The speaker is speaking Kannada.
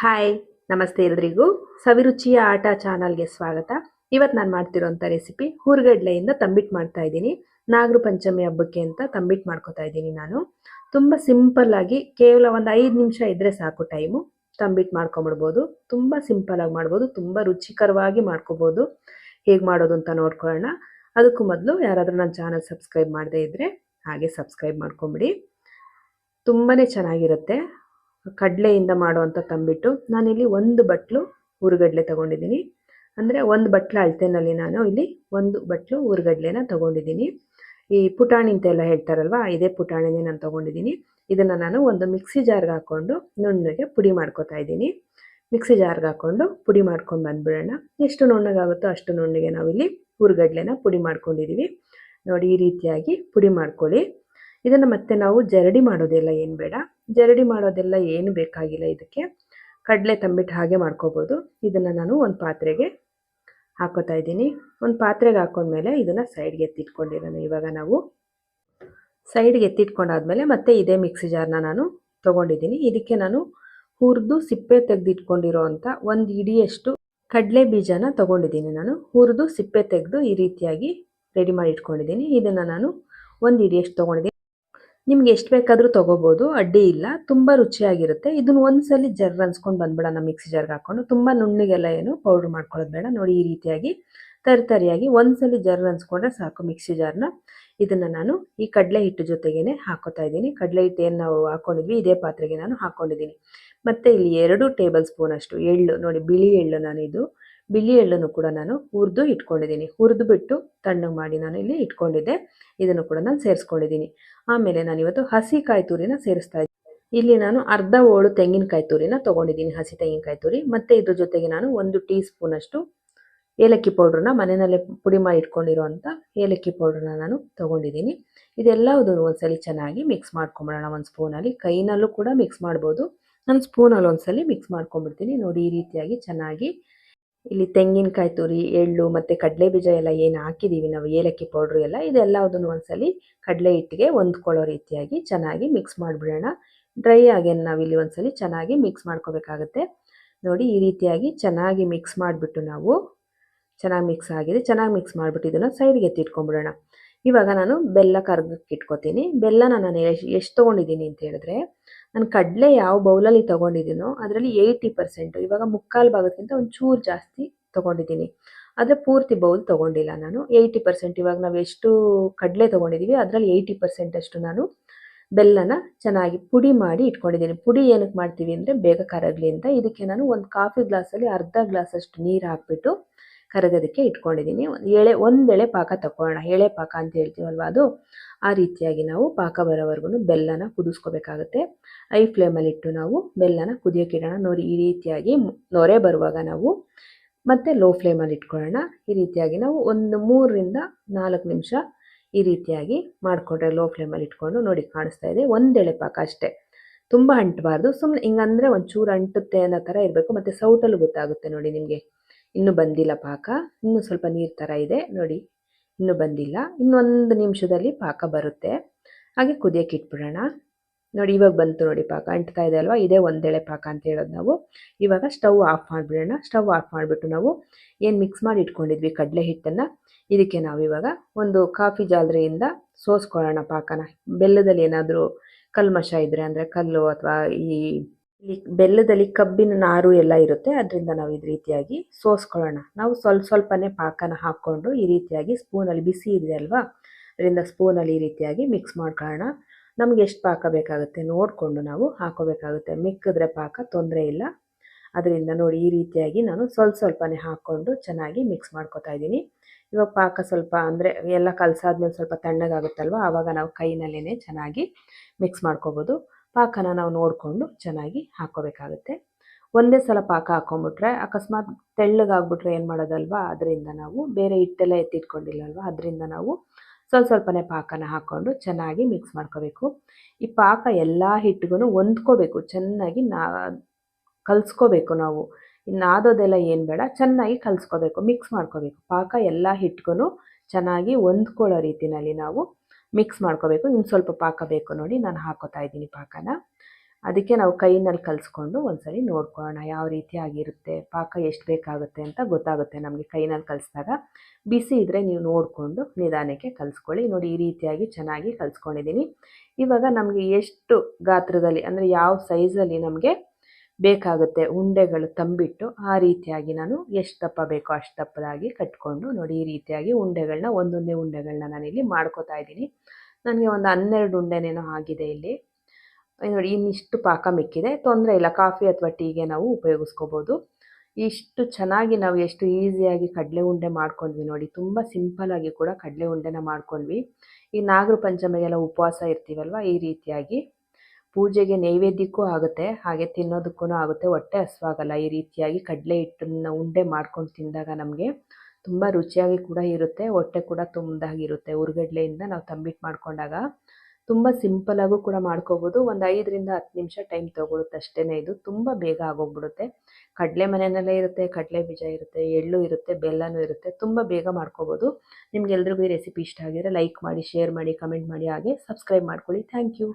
ಹಾಯ್ ನಮಸ್ತೆ ಎಲ್ರಿಗೂ. ಸವಿರುಚಿಯ ಆಟ ಚಾನಲ್ಗೆ ಸ್ವಾಗತ. ಇವತ್ತು ನಾನು ಮಾಡ್ತಿರೋಂಥ ರೆಸಿಪಿ ಹೂರ್ಗಡ್ಲೆಯಿಂದ ತಂಬಿಟ್ಟು ಮಾಡ್ತಾ ಇದ್ದೀನಿ. ನಾಗರ ಪಂಚಮಿ ಹಬ್ಬಕ್ಕೆ ಅಂತ ತಂಬಿಟ್ಟು ಮಾಡ್ಕೊತಾ ಇದ್ದೀನಿ ನಾನು. ತುಂಬ ಸಿಂಪಲ್ಲಾಗಿ ಕೇವಲ ಒಂದು ಐದು ನಿಮಿಷ ಇದ್ದರೆ ಸಾಕು ಟೈಮು ತಂಬಿಟ್ಟು ಮಾಡ್ಕೊಂಬಿಡ್ಬೋದು. ತುಂಬ ಸಿಂಪಲ್ ಆಗಿ ಮಾಡ್ಬೋದು. ತುಂಬ ರುಚಿಕರವಾಗಿ ಮಾಡ್ಕೋಬೋದು. ಹೇಗೆ ಮಾಡೋದು ಅಂತ ನೋಡ್ಕೊಳ್ಳೋಣ. ಅದಕ್ಕೂ ಮೊದಲು ಯಾರಾದರೂ ನನ್ನ ಚಾನಲ್ ಸಬ್ಸ್ಕ್ರೈಬ್ ಮಾಡದೇ ಇದ್ದರೆ ಹಾಗೆ ಸಬ್ಸ್ಕ್ರೈಬ್ ಮಾಡ್ಕೊಂಬಿಡಿ. ತುಂಬಾ ಚೆನ್ನಾಗಿರುತ್ತೆ. ಕಡಲೆಯಿಂದ ಮಾಡುವಂಥ ತಂಬಿಟ್ಟು ನಾನಿಲ್ಲಿ ಒಂದು ಬಟ್ಲು ಹುರುಗಡ್ಲೆ ತಗೊಂಡಿದ್ದೀನಿ. ಅಂದರೆ ಒಂದು ಬಟ್ಲು ಅಳತೆನಲ್ಲಿ ನಾನು ಇಲ್ಲಿ ಒಂದು ಬಟ್ಲು ಹುರುಗಡ್ಲೆನ ತಗೊಂಡಿದ್ದೀನಿ. ಈ ಪುಟಾಣಿ ಅಂತೆಲ್ಲ ಹೇಳ್ತಾರಲ್ವ, ಇದೇ ಪುಟಾಣಿನೇ ನಾನು ತೊಗೊಂಡಿದ್ದೀನಿ. ಇದನ್ನು ನಾನು ಒಂದು ಮಿಕ್ಸಿ ಜಾರ್ಗೆ ಹಾಕ್ಕೊಂಡು ನುಣ್ಣಗೆ ಪುಡಿ ಮಾಡ್ಕೋತಾ ಇದ್ದೀನಿ. ಮಿಕ್ಸಿ ಜಾರ್ಗೆ ಹಾಕ್ಕೊಂಡು ಪುಡಿ ಮಾಡ್ಕೊಂಡು ಬಂದ್ಬಿಡೋಣ. ಎಷ್ಟು ನುಣ್ಣಗಾಗುತ್ತೋ ಅಷ್ಟು ನುಣ್ಣಗೆ ನಾವಿಲ್ಲಿ ಹುರುಗಡ್ಲೆನ ಪುಡಿ ಮಾಡ್ಕೊಂಡಿದ್ದೀವಿ ನೋಡಿ, ಈ ರೀತಿಯಾಗಿ ಪುಡಿ ಮಾಡ್ಕೊಳ್ಳಿ. ಇದನ್ನು ಮತ್ತೆ ನಾವು ಜರಡಿ ಮಾಡೋದೆಲ್ಲ ಏನು ಬೇಡ. ಜರಡಿ ಮಾಡೋದೆಲ್ಲ ಏನು ಬೇಕಾಗಿಲ್ಲ ಇದಕ್ಕೆ. ಕಡಲೆ ತಂಬಿಟ್ಟು ಹಾಗೆ ಮಾಡ್ಕೋಬೋದು. ಇದನ್ನು ನಾನು ಒಂದು ಪಾತ್ರೆಗೆ ಹಾಕೋತಾ ಇದ್ದೀನಿ. ಒಂದು ಪಾತ್ರೆಗೆ ಹಾಕೊಂಡ್ಮೇಲೆ ಇದನ್ನು ಸೈಡ್ಗೆ ಎತ್ತಿಟ್ಕೊಂಡಿರೋಣ ಇವಾಗ ನಾವು ಸೈಡ್ಗೆ ಎತ್ತಿಟ್ಕೊಂಡಾದ್ಮೇಲೆ ಮತ್ತೆ ಇದೇ ಮಿಕ್ಸಿ ಜಾರ್ನ ನಾನು ತೊಗೊಂಡಿದ್ದೀನಿ. ಇದಕ್ಕೆ ನಾನು ಹುರಿದು ಸಿಪ್ಪೆ ತೆಗೆದಿಟ್ಕೊಂಡಿರೋ ಅಂಥ ಒಂದು ಇಡಿಯಷ್ಟು ಕಡಲೆ ಬೀಜನ ತೊಗೊಂಡಿದ್ದೀನಿ ನಾನು. ಹುರಿದು ಸಿಪ್ಪೆ ತೆಗೆದು ಈ ರೀತಿಯಾಗಿ ರೆಡಿ ಮಾಡಿ ಇಟ್ಕೊಂಡಿದ್ದೀನಿ. ಇದನ್ನು ನಾನು ಒಂದು ಇಡಿಯಷ್ಟು ತೊಗೊಂಡಿದ್ದೀನಿ. ನಿಮ್ಗೆ ಎಷ್ಟು ಬೇಕಾದರೂ ತೊಗೋಬೋದು, ಅಡ್ಡಿ ಇಲ್ಲ, ತುಂಬ ರುಚಿಯಾಗಿರುತ್ತೆ. ಇದನ್ನು ಒಂದ್ಸಲಿ ಜರ್ ಅನ್ಸ್ಕೊಂಡು ಬಂದ್ಬಿಡೋಣ ಮಿಕ್ಸಿ ಜಾರ್ಗೆ ಹಾಕ್ಕೊಂಡು ತುಂಬ ನುಣ್ಣಗೆಲ್ಲ ಏನು ಪೌಡ್ರ್ ಮಾಡ್ಕೊಳ್ಳೋದು ಬೇಡ. ನೋಡಿ ಈ ರೀತಿಯಾಗಿ ತರಿತರಿಯಾಗಿ ಒಂದ್ಸಲಿ ಜರ್ ಅನ್ಸ್ಕೊಂಡ್ರೆ ಸಾಕು ಮಿಕ್ಸಿ ಜಾರ್ನ. ಇದನ್ನು ನಾನು ಈ ಕಡಲೆ ಹಿಟ್ಟು ಜೊತೆಗೇನೆ ಹಾಕೋತಾ ಇದ್ದೀನಿ. ಕಡಲೆ ಹಿಟ್ಟು ಏನು ನಾವು ಹಾಕೊಂಡಿದ್ವಿ, ಇದೇ ಪಾತ್ರೆಗೆ ನಾನು ಹಾಕ್ಕೊಂಡಿದ್ದೀನಿ ಮತ್ತು ಇಲ್ಲಿ ಎರಡು ಟೇಬಲ್ ಸ್ಪೂನ್ ಅಷ್ಟು ಎಳ್ಳು, ನೋಡಿ ಬಿಳಿ ಎಳ್ಳು ನಾನು ಇದು ಬಿಳಿ ಎಳ್ಳನ್ನು ಕೂಡ ನಾನು ಹುರಿದು ಇಟ್ಕೊಂಡಿದ್ದೀನಿ. ಹುರಿದು ಬಿಟ್ಟು ತಣ್ಣಗೆ ಮಾಡಿ ನಾನು ಇಲ್ಲಿ ಇಟ್ಕೊಂಡಿದ್ದೆ. ಇದನ್ನು ಕೂಡ ನಾನು ಸೇರಿಸ್ಕೊಂಡಿದ್ದೀನಿ. ಆಮೇಲೆ ನಾನು ಇವತ್ತು ಹಸಿ ಕಾಯಿ ತುರಿನ ಸೇರಿಸ್ತಾ ಇದ್ದೀನಿ. ಇಲ್ಲಿ ನಾನು ಅರ್ಧ ಓಳು ತೆಂಗಿನಕಾಯಿ ತುರಿನ ತೊಗೊಂಡಿದ್ದೀನಿ, ಹಸಿ ತೆಂಗಿನಕಾಯಿ ತುರಿ. ಮತ್ತು ಇದ್ರ ಜೊತೆಗೆ ನಾನು ಒಂದು ಟೀ ಸ್ಪೂನಷ್ಟು ಏಲಕ್ಕಿ ಪೌಡ್ರನ್ನ ಮನೆಯಲ್ಲೇ ಪುಡಿ ಮಾಡಿ ಇಟ್ಕೊಂಡಿರೋವಂಥ ಏಲಕ್ಕಿ ಪೌಡ್ರನ್ನ ನಾನು ತೊಗೊಂಡಿದ್ದೀನಿ. ಇದೆಲ್ಲದನ್ನು ಒಂದ್ಸಲಿ ಚೆನ್ನಾಗಿ ಮಿಕ್ಸ್ ಮಾಡ್ಕೊಂಬಿಡೋಣ. ಒಂದು ಸ್ಪೂನಲ್ಲಿ ಕೈನಲ್ಲೂ ಕೂಡ ಮಿಕ್ಸ್ ಮಾಡ್ಬೋದು. ನಾನು ಸ್ಪೂನಲ್ಲಿ ಒಂದ್ಸಲಿ ಮಿಕ್ಸ್ ಮಾಡ್ಕೊಂಡ್ಬಿಡ್ತೀನಿ ನೋಡಿ, ಈ ರೀತಿಯಾಗಿ ಚೆನ್ನಾಗಿ ಇಲ್ಲಿ ತೆಂಗಿನಕಾಯಿ ತುರಿ, ಎಳ್ಳು ಮತ್ತು ಕಡಲೆ ಬೀಜ ಎಲ್ಲ ಏನು ಹಾಕಿದ್ದೀವಿ ನಾವು, ಏಲಕ್ಕಿ ಪೌಡ್ರು ಎಲ್ಲ, ಇದೆಲ್ಲದನ್ನು ಒಂದ್ಸಲಿ ಕಡಲೆ ಹಿಟ್ಟಿಗೆ ಹೊಂದ್ಕೊಳ್ಳೋ ರೀತಿಯಾಗಿ ಚೆನ್ನಾಗಿ ಮಿಕ್ಸ್ ಮಾಡಿಬಿಡೋಣ. ಡ್ರೈ ಆಗಿ ನಾವಿಲ್ಲಿ ಒಂದ್ಸಲಿ ಚೆನ್ನಾಗಿ ಮಿಕ್ಸ್ ಮಾಡ್ಕೋಬೇಕಾಗತ್ತೆ. ನೋಡಿ ಈ ರೀತಿಯಾಗಿ ಚೆನ್ನಾಗಿ ಮಿಕ್ಸ್ ಮಾಡಿಬಿಟ್ಟು ನಾವು, ಚೆನ್ನಾಗಿ ಮಿಕ್ಸ್ ಆಗಿದೆ, ಚೆನ್ನಾಗಿ ಮಿಕ್ಸ್ ಮಾಡಿಬಿಟ್ಟು ಇದನ್ನು ಸೈಡ್ಗೆ ಎತ್ತಿಟ್ಕೊಂಡ್ಬಿಡೋಣ ಇವಾಗ ನಾನು ಬೆಲ್ಲ ಕರ್ಗಕ್ಕೆ ಇಟ್ಕೊತೀನಿ. ಬೆಲ್ಲನ ನಾನು ಎಷ್ಟು ತೊಗೊಂಡಿದ್ದೀನಿ ಅಂತ ಹೇಳಿದ್ರೆ, ನಾನು ಕಡಲೆ ಯಾವ ಬೌಲಲ್ಲಿ ತೊಗೊಂಡಿದ್ದೀನೋ ಅದರಲ್ಲಿ ಏಯ್ಟಿ ಪರ್ಸೆಂಟು, ಇವಾಗ ಮುಕ್ಕಾಲು ಭಾಗಕ್ಕಿಂತ ಒಂದು ಚೂರು ಜಾಸ್ತಿ ತೊಗೊಂಡಿದ್ದೀನಿ. ಆದರೆ ಪೂರ್ತಿ ಬೌಲ್ ತೊಗೊಂಡಿಲ್ಲ ನಾನು. ಏಯ್ಟಿ ಪರ್ಸೆಂಟ್ ಇವಾಗ ನಾವು ಎಷ್ಟು ಕಡಲೆ ತೊಗೊಂಡಿದ್ದೀವಿ ಅದರಲ್ಲಿ ಏಯ್ಟಿ ಪರ್ಸೆಂಟ್ ಅಷ್ಟು ನಾನು ಬೆಲ್ಲನ ಚೆನ್ನಾಗಿ ಪುಡಿ ಮಾಡಿ ಇಟ್ಕೊಂಡಿದ್ದೀನಿ. ಪುಡಿ ಏನಕ್ಕೆ ಮಾಡ್ತೀವಿ ಅಂದರೆ ಬೇಗ ಕರಗಲಿ ಅಂತ. ಇದಕ್ಕೆ ನಾನು ಒಂದು ಕಾಫಿ ಗ್ಲಾಸಲ್ಲಿ ಅರ್ಧ ಗ್ಲಾಸಷ್ಟು ನೀರು ಹಾಕ್ಬಿಟ್ಟು ಕರಗೋದಕ್ಕೆ ಇಟ್ಕೊಂಡಿದ್ದೀನಿ. ಎಳೆ ಒಂದೆಳೆ ಪಾಕ ತಗೊಳ್ಳೋಣ ಎಳೆ ಪಾಕ ಅಂತ ಹೇಳ್ತೀವಲ್ವ ಅದು? ಆ ರೀತಿಯಾಗಿ ನಾವು ಪಾಕ ಬರೋವರೆಗೂ ಬೆಲ್ಲನ ಕುದಿಸ್ಕೋಬೇಕಾಗುತ್ತೆ. ಐ ಫ್ಲೇಮಲ್ಲಿಟ್ಟು ನಾವು ಬೆಲ್ಲನ ಕುದಿಯೋಕೆ ಇಡೋಣ. ನೋಡಿ, ಈ ರೀತಿಯಾಗಿ ನೊರೆ ಬರುವಾಗ ನಾವು ಮತ್ತೆ ಲೋ ಫ್ಲೇಮಲ್ಲಿ ಇಟ್ಕೊಳ್ಳೋಣ. ಈ ರೀತಿಯಾಗಿ ನಾವು ಒಂದು ಮೂರರಿಂದ ನಾಲ್ಕು ನಿಮಿಷ ಈ ರೀತಿಯಾಗಿ ಮಾಡಿಕೊಂಡ್ರೆ ಲೋ ಫ್ಲೇಮಲ್ಲಿ ಇಟ್ಕೊಂಡು ನೋಡಿ ಕಾಣಿಸ್ತಾ ಇದೆ. ಒಂದೆಳೆ ಪಾಕ ಅಷ್ಟೇ. ತುಂಬ ಅಂಟಬಾರ್ದು. ಸುಮ್ಮನೆ ಹಿಂಗಂದರೆ ಒಂಚೂರು ಅಂಟುತ್ತೆ ಅನ್ನೋ ಥರ ಇರಬೇಕು. ಮತ್ತು ಸೌಟಲ್ಲೂ ಗೊತ್ತಾಗುತ್ತೆ ನೋಡಿ ನಿಮಗೆ. ಇನ್ನೂ ಬಂದಿಲ್ಲ ಪಾಕ. ಇನ್ನೂ ಸ್ವಲ್ಪ ನೀರು ಥರ ಇದೆ. ನೋಡಿ, ಇನ್ನೂ ಬಂದಿಲ್ಲ. ಇನ್ನೊಂದು ನಿಮಿಷದಲ್ಲಿ ಪಾಕ ಬರುತ್ತೆ. ಹಾಗೆ ಕುದಿಯೋಕೆ ಇಟ್ಬಿಡೋಣ. ನೋಡಿ, ಇವಾಗ ಬಂತು ನೋಡಿ ಪಾಕ. ಅಂಟ್ತಾ ಇದೆ ಅಲ್ವಾ? ಇದೇ ಒಂದೆಳೆ ಪಾಕ ಅಂತ ಹೇಳೋದು ನಾವು. ಇವಾಗ ಸ್ಟವ್ ಆಫ್ ಮಾಡಿಬಿಡೋಣ. ಸ್ಟವ್ ಆಫ್ ಮಾಡಿಬಿಟ್ಟು ನಾವು ಏನು ಮಿಕ್ಸ್ ಮಾಡಿ ಇಟ್ಕೊಂಡಿದ್ವಿ ಕಡಲೆ ಹಿಟ್ಟನ್ನು, ಇದಕ್ಕೆ ನಾವು ಇವಾಗ ಒಂದು ಕಾಫಿ ಜಾಲರಿಯಿಂದ ಸೋಸ್ಕೊಳ್ಳೋಣ ಪಾಕನ. ಬೆಲ್ಲದಲ್ಲಿ ಏನಾದರೂ ಕಲ್ಮಶ ಇದ್ದರೆ ಅಂದರೆ ಕಲ್ಲು ಅಥವಾ ಈ ಈ ಬೆಲ್ಲದಲ್ಲಿ ಕಬ್ಬಿನ ನಾರು ಎಲ್ಲ ಇರುತ್ತೆ. ಅದರಿಂದ ನಾವು ಇದು ರೀತಿಯಾಗಿ ಸೋಸ್ಕೊಳ್ಳೋಣ. ನಾವು ಸ್ವಲ್ಪ ಸ್ವಲ್ಪನೇ ಪಾಕನ ಹಾಕ್ಕೊಂಡು ಈ ರೀತಿಯಾಗಿ ಸ್ಪೂನಲ್ಲಿ ಬಿಸಿ ಇದೆ ಅಲ್ವಾ? ಅದರಿಂದ ಸ್ಪೂನಲ್ಲಿ ಈ ರೀತಿಯಾಗಿ ಮಿಕ್ಸ್ ಮಾಡ್ಕೊಳ್ಳೋಣ. ನಮ್ಗೆ ಎಷ್ಟು ಪಾಕ ಬೇಕಾಗುತ್ತೆ ನೋಡಿಕೊಂಡು ನಾವು ಹಾಕೋಬೇಕಾಗುತ್ತೆ. ಮಿಕ್ಕಿದ್ರೆ ಪಾಕ ತೊಂದರೆ ಇಲ್ಲ. ಅದರಿಂದ ನೋಡಿ ಈ ರೀತಿಯಾಗಿ ನಾನು ಸ್ವಲ್ಪ ಸ್ವಲ್ಪನೇ ಹಾಕ್ಕೊಂಡು ಚೆನ್ನಾಗಿ ಮಿಕ್ಸ್ ಮಾಡ್ಕೊತಾ ಇದ್ದೀನಿ. ಇವಾಗ ಪಾಕ ಸ್ವಲ್ಪ ಅಂದರೆ ಎಲ್ಲ ಕಲಸಾದ್ಮೇಲೆ ಸ್ವಲ್ಪ ತಣ್ಣಗಾಗುತ್ತಲ್ವ? ಆವಾಗ ನಾವು ಕೈನಲ್ಲೇ ಚೆನ್ನಾಗಿ ಮಿಕ್ಸ್ ಮಾಡ್ಕೋಬೋದು. ಪಾಕನ ನಾವು ನೋಡಿಕೊಂಡು ಚೆನ್ನಾಗಿ ಹಾಕೋಬೇಕಾಗುತ್ತೆ ಒಂದೇ ಸಲ ಪಾಕ ಹಾಕೊಂಡ್ಬಿಟ್ರೆ ಅಕಸ್ಮಾತ್ ತೆಳ್ಳಗಾಗ್ಬಿಟ್ರೆ ಏನು ಮಾಡೋದಲ್ವಾ? ಅದರಿಂದ ನಾವು ಬೇರೆ ಹಿಟ್ಟೆಲ್ಲ ಎತ್ತಿಟ್ಕೊಂಡಿಲ್ಲಲ್ವ? ಅದರಿಂದ ನಾವು ಸ್ವಲ್ಪ ಸ್ವಲ್ಪನೇ ಪಾಕನ ಹಾಕ್ಕೊಂಡು ಚೆನ್ನಾಗಿ ಮಿಕ್ಸ್ ಮಾಡ್ಕೋಬೇಕು. ಈ ಪಾಕ ಎಲ್ಲ ಹಿಟ್ಟಿಗೂ ಹೊಂದ್ಕೋಬೇಕು, ಚೆನ್ನಾಗಿ ನಾ ಕಲಿಸ್ಕೋಬೇಕು ನಾವು. ನಾದೋದೆಲ್ಲ ಏನು ಬೇಡ, ಚೆನ್ನಾಗಿ ಕಲಿಸ್ಕೋಬೇಕು ಮಿಕ್ಸ್ ಮಾಡ್ಕೋಬೇಕು. ಪಾಕ ಎಲ್ಲ ಹಿಟ್ಟಿಗೂ ಚೆನ್ನಾಗಿ ಹೊಂದ್ಕೊಳ್ಳೋ ರೀತಿಯಲ್ಲಿ ನಾವು ಮಿಕ್ಸ್ ಮಾಡ್ಕೋಬೇಕು. ಇನ್ನು ಸ್ವಲ್ಪ ಪಾಕ ಬೇಕು ನೋಡಿ. ನಾನು ಹಾಕೋತಾ ಇದ್ದೀನಿ ಪಾಕನ. ಅದಕ್ಕೆ ನಾವು ಕೈನಲ್ಲಿ ಕಲಿಸ್ಕೊಂಡು ಒಂದ್ಸರಿ ನೋಡ್ಕೊಳ್ಳೋಣ ಯಾವ ರೀತಿ ಆಗಿರುತ್ತೆ, ಪಾಕ ಎಷ್ಟು ಬೇಕಾಗುತ್ತೆ ಅಂತ ಗೊತ್ತಾಗುತ್ತೆ ನಮಗೆ ಕೈನಲ್ಲಿ ಕಲಿಸಿದಾಗ. ಬಿಸಿ ಇದ್ದರೆ ನೀವು ನೋಡಿಕೊಂಡು ನಿಧಾನಕ್ಕೆ ಕಲಿಸ್ಕೊಳ್ಳಿ. ನೋಡಿ, ಈ ರೀತಿಯಾಗಿ ಚೆನ್ನಾಗಿ ಕಲಿಸ್ಕೊಂಡಿದ್ದೀನಿ. ಇವಾಗ ನಮಗೆ ಎಷ್ಟು ಗಾತ್ರದಲ್ಲಿ, ಅಂದರೆ ಯಾವ ಸೈಜಲ್ಲಿ ನಮಗೆ ಬೇಕಾಗುತ್ತೆ ಉಂಡೆಗಳು ತಂಬಿಟ್ಟು ಆ ರೀತಿಯಾಗಿ ನಾನು ಎಷ್ಟು ದಪ್ಪ ಬೇಕೋ ಅಷ್ಟು ದಪ್ಪದಾಗಿ ಕಟ್ಕೊಂಡು ನೋಡಿ ಈ ರೀತಿಯಾಗಿ ಉಂಡೆಗಳನ್ನ ಒಂದೊಂದೇ ಉಂಡೆಗಳನ್ನ ನಾನಿಲ್ಲಿ ಮಾಡ್ಕೋತಾ ಇದ್ದೀನಿ. ನನಗೆ ಒಂದು ಹನ್ನೆರಡು ಉಂಡೆನೇನೋ ಆಗಿದೆ ಇಲ್ಲಿ. ನೋಡಿ, ಇನ್ನಿಷ್ಟು ಪಾಕ ಮಿಕ್ಕಿದೆ. ತೊಂದರೆ ಇಲ್ಲ, ಕಾಫಿ ಅಥವಾ ಟೀಗೆ ನಾವು ಉಪಯೋಗಿಸ್ಕೋಬೋದು. ಇಷ್ಟು ಚೆನ್ನಾಗಿ ನಾವು ಎಷ್ಟು ಈಸಿಯಾಗಿ ಕಡಲೆ ಉಂಡೆ ಮಾಡ್ಕೊಂಡ್ವಿ ನೋಡಿ, ತುಂಬ ಸಿಂಪಲಾಗಿ ಕೂಡ ಕಡಲೆ ಉಂಡೆನ ಮಾಡ್ಕೊಂಡ್ವಿ. ಈ ನಾಗರ ಪಂಚಮಿಗೆಲ್ಲ ಉಪವಾಸ ಇರ್ತೀವಲ್ವ, ಈ ರೀತಿಯಾಗಿ. ಪೂಜೆಗೆ ನೈವೇದ್ಯಕ್ಕೂ ಆಗುತ್ತೆ, ಹಾಗೆ ತಿನ್ನೋದಕ್ಕೂ ಆಗುತ್ತೆ. ಹೊಟ್ಟೆ ಹಸುವಾಗಲ್ಲ. ಈ ರೀತಿಯಾಗಿ ಕಡಲೆ ಹಿಟ್ಟನ್ನು ಉಂಡೆ ಮಾಡ್ಕೊಂಡು ತಿಂದಾಗ ನಮಗೆ ತುಂಬ ರುಚಿಯಾಗಿ ಕೂಡ ಇರುತ್ತೆ, ಹೊಟ್ಟೆ ಕೂಡ ತುಂಬದಾಗಿರುತ್ತೆ ಉರ್ಗಡ್ಲೆಯಿಂದ ನಾವು ತಂಬಿಟ್ಟು ಮಾಡ್ಕೊಂಡಾಗ ತುಂಬ ಸಿಂಪಲಾಗೂ ಕೂಡ ಮಾಡ್ಕೋಬೋದು. ಒಂದು ಐದರಿಂದ ಹತ್ತು ನಿಮಿಷ ಟೈಮ್ ತೊಗೊಳುತ್ತೆ ಅಷ್ಟೇ ಇದು. ತುಂಬ ಬೇಗ ಆಗೋಗ್ಬಿಡುತ್ತೆ. ಕಡಲೆ ಮನೆಯಲ್ಲೇ ಇರುತ್ತೆ, ಕಡಲೆ ಬೀಜ ಇರುತ್ತೆ, ಎಳ್ಳು ಇರುತ್ತೆ, ಬೆಲ್ಲನೂ ಇರುತ್ತೆ. ತುಂಬ ಬೇಗ ಮಾಡ್ಕೋಬೋದು. ನಿಮ್ಗೆಲ್ರಿಗೂ ಈ ರೆಸಿಪಿ ಇಷ್ಟ ಆಗಿದ್ರೆ ಲೈಕ್ ಮಾಡಿ ಶೇರ್ ಮಾಡಿ ಕಮೆಂಟ್ ಮಾಡಿ, ಹಾಗೆ ಸಬ್ಸ್ಕ್ರೈಬ್ ಮಾಡ್ಕೊಳ್ಳಿ. Thank you